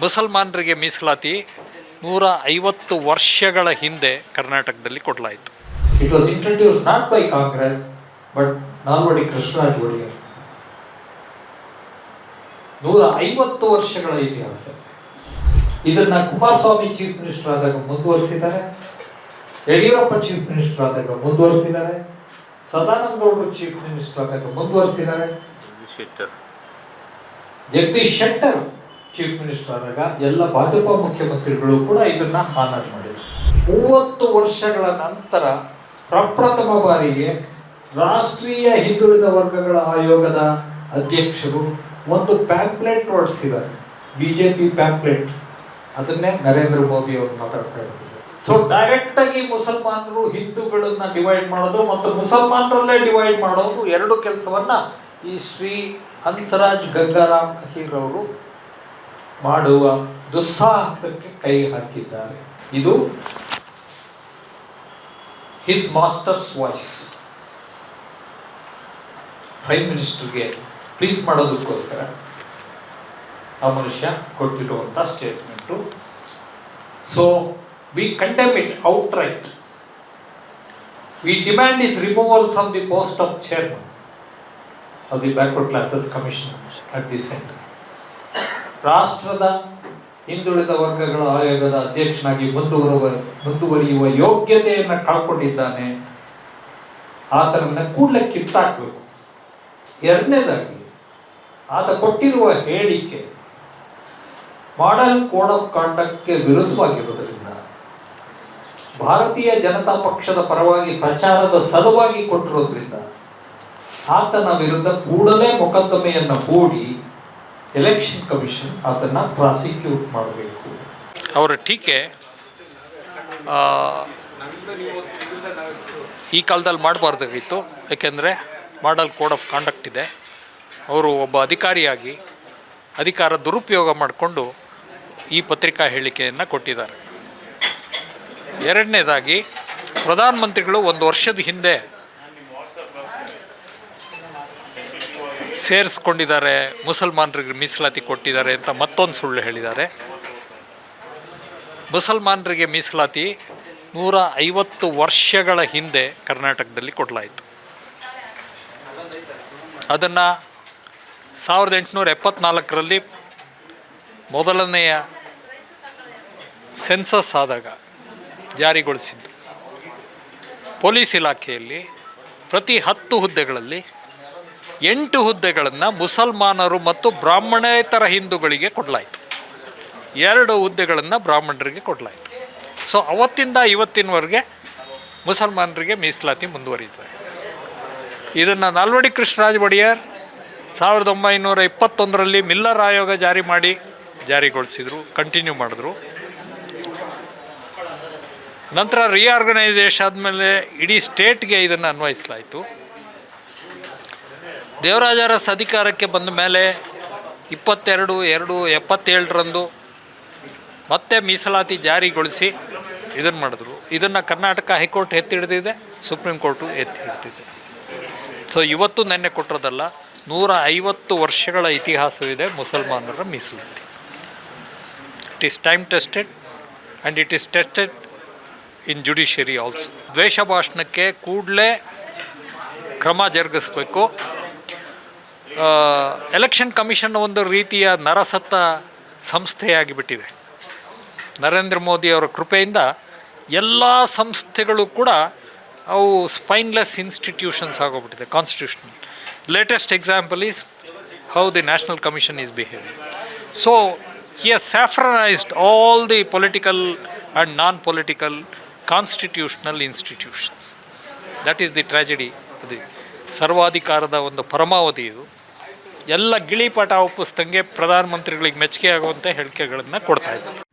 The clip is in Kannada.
ಮುಸಲ್ಮಾನರಿಗೆ ಮೀಸಲಾತಿ ನೂರ ಐವತ್ತು ವರ್ಷಗಳ ಹಿಂದೆ ಕರ್ನಾಟಕದಲ್ಲಿ ಕೊಡಲಾಯಿತು. It was introduce not by Congress but Nalvadi Krishnaraja Wodeyar ನೂರ ಐವತ್ತು ವರ್ಷಗಳ ಇತಿಹಾಸ. ಇದನ್ನ ಕುಮಾರಸ್ವಾಮಿ ಚೀಫ್ ಮಿನಿಸ್ಟರ್ ಆದಾಗ ಮುಂದುವರಿಸಿದ್ದಾರೆ. ಯಡಿಯೂರಪ್ಪ ಚೀಫ್ ಮಿನಿಸ್ಟರ್ ಆದಾಗ ಮುಂದುವರಿಸಿದ್ದಾರೆ. ಸದಾನಂದ ಗೌಡರು ಚೀಫ್ ಮಿನಿಸ್ಟರ್ ಆದಾಗ ಮುಂದುವರಿಸಿದ್ದಾರೆ. ಜಗದೀಶ್ ಶೆಟ್ಟರ್ ಚೀಫ್ ಮಿನಿಸ್ಟರ್ ಆದಾಗ ಎಲ್ಲ ಭಾಜಪ ಮುಖ್ಯಮಂತ್ರಿಗಳು ಕೂಡ ಇದನ್ನ ಹಾನರ್ ಮಾಡಿದ್ರು. ಮೂವತ್ತು ವರ್ಷಗಳ ನಂತರ ಪ್ರಪ್ರಥಮ ಬಾರಿಗೆ ರಾಷ್ಟ್ರೀಯ ಹಿಂದುಳಿದ ವರ್ಗಗಳ ಆಯೋಗದ ಅಧ್ಯಕ್ಷರು ಒಂದು ಪ್ಯಾಂಪ್ಲೆಟ್ ಹೊರಡಿಸಿದ್ದಾರೆ ಪಿ ಪ್ಯಾಂಪ್ಲೆಟ್ ಅದನ್ನೇ ನರೇಂದ್ರ ಮೋದಿ ಅವರು ಮಾತಾಡ್ತಾ ಇದ್ದಾರೆ. ಸೊ ಡೈರೆಕ್ಟ್ ಆಗಿ ಮುಸಲ್ಮಾನರು ಹಿಂದೂಗಳನ್ನ ಡಿವೈಡ್ ಮಾಡೋದು ಮತ್ತು ಮುಸಲ್ಮಾನರಲ್ಲೇ ಡಿವೈಡ್ ಮಾಡೋದು ಎರಡು ಕೆಲಸವನ್ನ ಈ ಶ್ರೀ ಹಂಸರಾಜ್ ಗಂಗಾರಾಮ್ ಅಹೀರ್ ಅವರು ಮಾಡುವ ದುಸ್ಸಾಹಸಕ್ಕೆ ಕೈ ಹಾಕಿದ್ದಾರೆ. ಇದು ಹಿಸ್ ಮಾಸ್ಟರ್ಸ್ ವಾಯ್ಸ್ ಪ್ರೈಮ್ ಮಿನಿಸ್ಟರ್ಗೆ ಪ್ಲೀಸ್ ಮಾಡೋದಕ್ಕೋಸ್ಕರ ಆ ಮನುಷ್ಯ ಕೊಟ್ಟಿರುವಂಥ statement so we condemn it outright we demand is removal from the post of chairman of the backward classes commission at the centre ರಾಷ್ಟ್ರದ ಹಿಂದುಳಿದ ವರ್ಗಗಳ ಆಯೋಗದ ಅಧ್ಯಕ್ಷನಾಗಿ ಮುಂದುವರುವ, ಮುಂದುವರಿಯುವ ಯೋಗ್ಯತೆಯನ್ನು ಕಳ್ಕೊಂಡಿದ್ದಾನೆ. ಆತನನ್ನು ಕೂಡಲೇ ಕಿತ್ತಾಕ್ಬೇಕು. ಎರಡನೇದಾಗಿ, ಆತ ಕೊಟ್ಟಿರುವ ಹೇಳಿಕೆ ಮಾಡೆಲ್ ಕೋಡ್ ಆಫ್ ಕಾಂಡಕ್ಟ್ಗೆ ವಿರುದ್ಧವಾಗಿರುವುದರಿಂದ ಭಾರತೀಯ ಜನತಾ ಪಕ್ಷದ ಪರವಾಗಿ ಪ್ರಚಾರದ ಸಲುವಾಗಿ ಕೊಟ್ಟಿರೋದ್ರಿಂದ ಆತನ ವಿರುದ್ಧ ಕೂಡಲೇ ಮೊಕದ್ದಮೆಯನ್ನು ಹೂಡಿ ಎಲೆಕ್ಷನ್ ಕಮಿಷನ್ ಅದನ್ನು ಪ್ರಾಸಿಕ್ಯೂಟ್ ಮಾಡಬೇಕು. ಅವರ ಟೀಕೆ ಈ ಕಾಲದಲ್ಲಿ ಮಾಡಬಾರ್ದಾಗಿತ್ತು. ಏಕೆಂದರೆ ಮಾಡಲ್ ಕೋಡ್ ಆಫ್ ಕಾಂಡಕ್ಟ್ ಇದೆ. ಅವರು ಒಬ್ಬ ಅಧಿಕಾರಿಯಾಗಿ ಅಧಿಕಾರ ದುರುಪಯೋಗ ಮಾಡಿಕೊಂಡು ಈ ಪತ್ರಿಕಾ ಹೇಳಿಕೆಯನ್ನು ಕೊಟ್ಟಿದ್ದಾರೆ. ಎರಡನೇದಾಗಿ, ಪ್ರಧಾನಮಂತ್ರಿಗಳು ಒಂದು ವರ್ಷದ ಹಿಂದೆ ಸೇರಿಸ್ಕೊಂಡಿದ್ದಾರೆ, ಮುಸಲ್ಮಾನರಿಗೆ ಮೀಸಲಾತಿ ಕೊಟ್ಟಿದ್ದಾರೆ ಅಂತ ಮತ್ತೊಂದು ಸುಳ್ಳು ಹೇಳಿದ್ದಾರೆ. ಮುಸಲ್ಮಾನರಿಗೆ ಮೀಸಲಾತಿ ನೂರ ಐವತ್ತು ವರ್ಷಗಳ ಹಿಂದೆ ಕರ್ನಾಟಕದಲ್ಲಿ ಕೊಡಲಾಯಿತು. ಅದನ್ನು ಸಾವಿರದ ಎಂಟುನೂರ ಎಪ್ಪತ್ನಾಲ್ಕರಲ್ಲಿ ಮೊದಲನೆಯ ಸೆನ್ಸಸ್ ಆದಾಗ ಜಾರಿಗೊಳಿಸಿದ್ದು. ಪೊಲೀಸ್ ಇಲಾಖೆಯಲ್ಲಿ ಪ್ರತಿ ಹತ್ತು ಹುದ್ದೆಗಳಲ್ಲಿ ಎಂಟು ಹುದ್ದೆಗಳನ್ನು ಮುಸಲ್ಮಾನರು ಮತ್ತು ಬ್ರಾಹ್ಮಣೇತರ ಹಿಂದೂಗಳಿಗೆ ಕೊಡಲಾಯಿತು. ಎರಡು ಹುದ್ದೆಗಳನ್ನು ಬ್ರಾಹ್ಮಣರಿಗೆ ಕೊಡಲಾಯಿತು. ಸೊ ಅವತ್ತಿಂದ ಇವತ್ತಿನವರೆಗೆ ಮುಸಲ್ಮಾನರಿಗೆ ಮೀಸಲಾತಿ ಮುಂದುವರಿಯುತ್ತದೆ ಇದನ್ನು ನಾಲ್ವಡಿ ಕೃಷ್ಣರಾಜ ಒಡೆಯರ್ ಸಾವಿರದ ಒಂಬೈನೂರ ಇಪ್ಪತ್ತೊಂದರಲ್ಲಿ ಮಿಲ್ಲರ್ ಆಯೋಗ ಜಾರಿ ಮಾಡಿ ಜಾರಿಗೊಳಿಸಿದರು ಕಂಟಿನ್ಯೂ ಮಾಡಿದ್ರು. ನಂತರ ರಿಆರ್ಗನೈಸೇಷನ್ ಆದಮೇಲೆ ಇಡೀ ಸ್ಟೇಟ್ಗೆ ಇದನ್ನು ಅನ್ವಯಿಸಲಾಯಿತು. ದೇವರಾಜ ಸಧಿಕಾರಕ್ಕೆ ಬಂದ ಮೇಲೆ ಇಪ್ಪತ್ತೆರಡು, ಎರಡು, ಎಪ್ಪತ್ತೇಳರಂದು ಮತ್ತೆ ಮೀಸಲಾತಿ ಜಾರಿಗೊಳಿಸಿ ಇದನ್ನು ಮಾಡಿದ್ರು. ಇದನ್ನು ಕರ್ನಾಟಕ ಹೈಕೋರ್ಟ್ ಎತ್ತಿ ಹಿಡಿದಿದೆ ಸುಪ್ರೀಂ ಕೋರ್ಟು ಎತ್ತಿ ಹಿಡಿದಿದೆ ಸೊ ಇವತ್ತು ನೆನ್ನೆ ಕೊಟ್ಟಿರೋದಲ್ಲ, ನೂರ ಐವತ್ತು ವರ್ಷಗಳ ಇತಿಹಾಸವಿದೆ ಮುಸಲ್ಮಾನರ ಮೀಸಲಾತಿ. It is time tested and it is tested in judiciary also ದ್ವೇಷ ಭಾಷಣಕ್ಕೆ ಕೂಡಲೇ ಕ್ರಮ ಜರುಗಿಸ್ಬೇಕು. ಎಲೆಕ್ಷನ್ ಕಮಿಷನ್ ಒಂದು ರೀತಿಯ ನರಸತ್ತ ಸಂಸ್ಥೆಯಾಗಿಬಿಟ್ಟಿದೆ. ನರೇಂದ್ರ ಮೋದಿ ಅವರ ಕೃಪೆಯಿಂದ ಎಲ್ಲ ಸಂಸ್ಥೆಗಳು ಕೂಡ ಅವು spineless institutions ಆಗೋಗ್ಬಿಟ್ಟಿದೆ constitution latest example is how the national commission is behaving so he has saffronised all the political and non political constitutional institutions that is the tragedy ಅದು ಸರ್ವಾಧಿಕಾರದ ಒಂದು ಪರಮಾವಧಿ ಇದು. ಎಲ್ಲ ಗಿಳಿಪಾಠ ಒಪ್ಪಿಸ್ದಂಗೆ ಪ್ರಧಾನಮಂತ್ರಿಗಳಿಗೆ ಮೆಚ್ಚುಗೆ ಆಗುವಂಥ ಹೇಳಿಕೆಗಳನ್ನು ಕೊಡ್ತಾ ಇದ್ದಾರೆ.